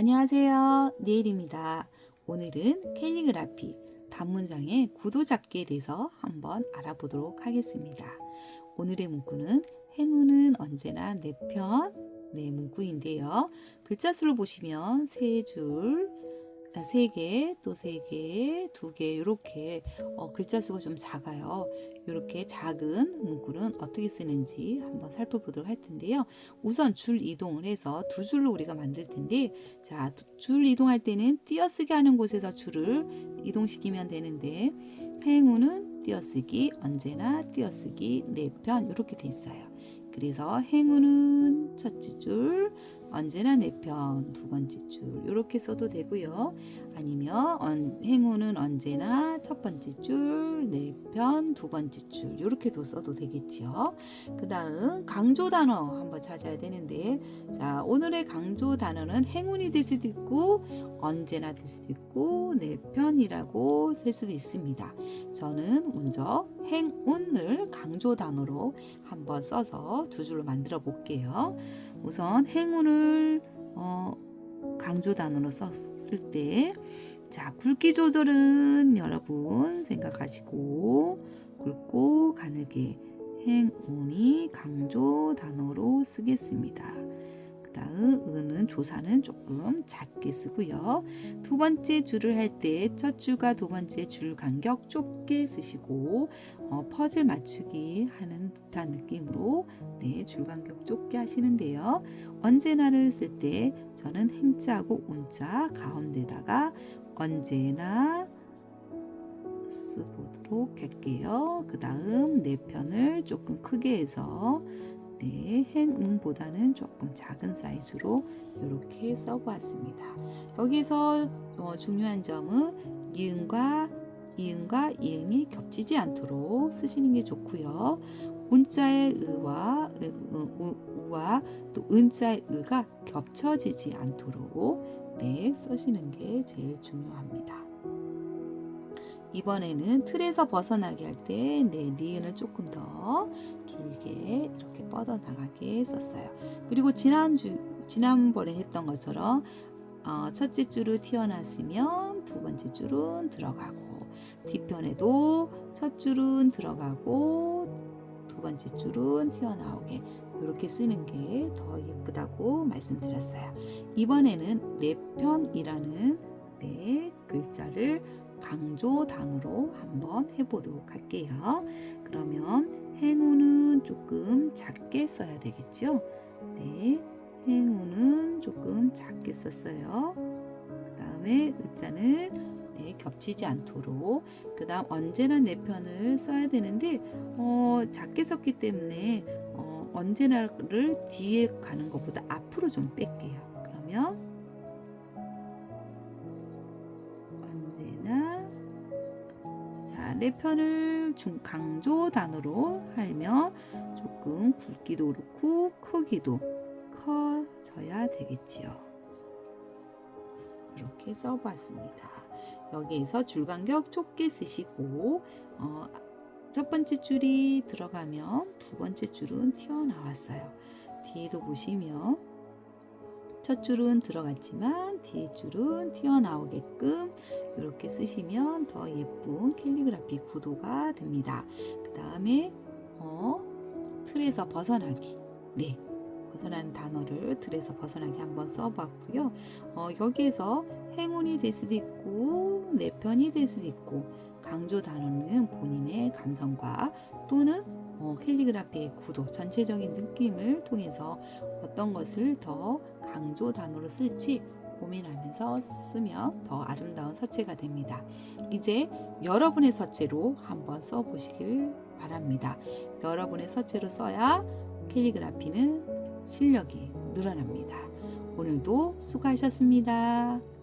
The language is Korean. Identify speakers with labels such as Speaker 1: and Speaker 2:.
Speaker 1: 안녕하세요. 네일입니다. 오늘은 캘리그라피 단문장의 구도 잡기에 대해서 한번 알아보도록 하겠습니다. 오늘의 문구는 행운은 언제나 내 편, 네 문구인데요. 글자 수를 보시면 세 줄, 아, 세 개, 또 세 개, 두 개, 이렇게 어, 글자 수가 좀 작아요. 이렇게 작은 문구는 어떻게 쓰는지 한번 살펴보도록 할 텐데요. 우선 줄 이동을 해서 두 줄로 우리가 만들 텐데, 자, 두- 줄 이동할 때는 띄어쓰기 하는 곳에서 줄을 이동시키면 되는데, 행운은 띄어쓰기, 언제나 띄어쓰기, 네 편, 이렇게 돼 있어요. 그래서 행운은 첫째 줄, 언제나 네 편, 두 번째 줄, 이렇게 써도 되고요. 아니면 언- 행운은 언제나 첫 번째 줄, 네 편, 두 번째 줄, 이렇게도 써도 되겠지요. 그 다음 강조 단어 한번 찾아야 되는데 자 오늘의 강조 단어는 행운이 될 수도 있고 언제나 될 수도 있고 내 편이라고 쓸 수도 있습니다. 저는 먼저 행운을 강조 단어로 한번 써서 두 줄로 만들어 볼게요. 우선 행운을 어, 강조 단어로 썼을 때 자, 굵기 조절은 여러분 생각하시고 굵고 가늘게 행운이 강조 단어로 쓰겠습니다. 그 다음 은은 조사는 조금 작게 쓰고요. 두 번째 줄을 할 때 첫 줄과 두 번째 줄 간격 좁게 쓰시고 어, 퍼즐 맞추기 하는 듯한 느낌으로 네, 줄 간격 좁게 하시는데요. 언제나를 쓸 때 저는 행자하고 운자 가운데다가 언제나 쓰도록 할게요. 그 다음 네 편을 조금 크게 해서 네, 행운보다는 조금 작은 사이즈로 이렇게 써보았습니다. 여기서 어, 중요한 점은 이응과 이응과 이응이 겹치지 않도록 쓰시는 게 좋고요. 운자의 의와 으, 으, 우, 우와 또 은자의 의가 겹쳐지지 않도록 네, 쓰시는 게 제일 중요합니다. 이번에는 틀에서 벗어나게 할 때 네, 니은을 조금 더 길게 뻗어나가게 썼어요. 그리고 지난주, 지난번에 했던 것처럼 어, 첫째 줄을 튀어났으면 두 번째 줄은 들어가고 뒤편에도 첫 줄은 들어가고 두 번째 줄은 튀어나오게 이렇게 쓰는 게 더 예쁘다고 말씀드렸어요. 이번에는 네 편이라는 네 글자를 강조 단어로 한번 해보도록 할게요. 그러면 행운은 조금 작게 써야 되겠죠? 네, 행운은 조금 작게 썼어요. 그 다음에 의자는 네, 겹치지 않도록 그 다음 언제나 내 편을 써야 되는데 어, 작게 썼기 때문에 어, 언제나를 뒤에 가는 것보다 앞으로 좀 뺄게요. 그러면 언제나 자, 내 편을 중 강조 단어로 하면 조금 굵기도 그렇고 크기도 커져야 되겠지요. 이렇게 써봤습니다. 여기에서 줄 간격 좁게 쓰시고 어, 첫 번째 줄이 들어가면 두 번째 줄은 튀어나왔어요. 뒤에도 보시면 첫 줄은 들어갔지만 뒤에 줄은 튀어나오게끔 이렇게 쓰시면 더 예쁜 캘리그라피 구도가 됩니다. 그 다음에 어, 틀에서 벗어나기. 네. 벗어나는 단어를 틀에서 벗어나기 한번 써봤고요. 어, 여기에서 행운이 될 수도 있고 내 편이 될 수도 있고 강조 단어는 본인의 감성과 또는 어, 캘리그라피의 구도 전체적인 느낌을 통해서 어떤 것을 더 강조 단어로 쓸지 고민하면서 쓰면 더 아름다운 서체가 됩니다. 이제 여러분의 서체로 한번 써보시길 바랍니다. 여러분의 서체로 써야 캘리그라피는 실력이 늘어납니다. 오늘도 수고하셨습니다.